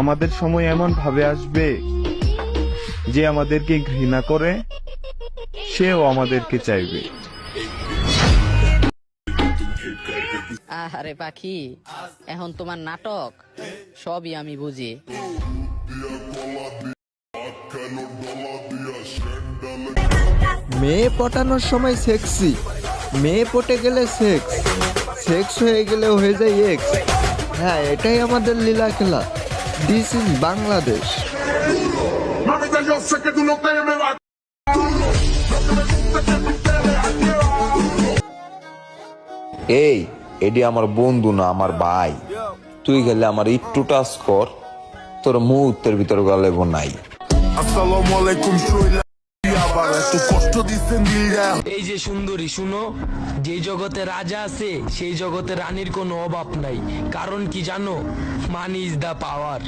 আমাদের সময় এমন ভাবে আসবে যে আমাদেরকে ঘৃণা করে সেও আমাদেরকে চাইবে। আরে পাখি এখন তোমার নাটক সবই আমি বুঝি। মেয়ে পটানোর সময় সেক্সি মেয়ে পটে গেলে সেক্স সেক্স হয়ে গেলে হয়ে যায় এক্স হ্যাঁ এটাই আমাদের লীলা খেলা। This is Bangladesh. এই এডি আমার বন্ধু না আমার ভাই। তুই গেলে আমার একটু টাচ কর তোর মুহূর্তের ভিতর গেলে নাই। আসসালামু alaikum, কষ্ট দিচ্ছেন এই যে সুন্দরী শুনো যে জগতে রাজা আছে সেই জগতে রানীর কোনো অভাব নাই। কারণ কি জানো? Money is the power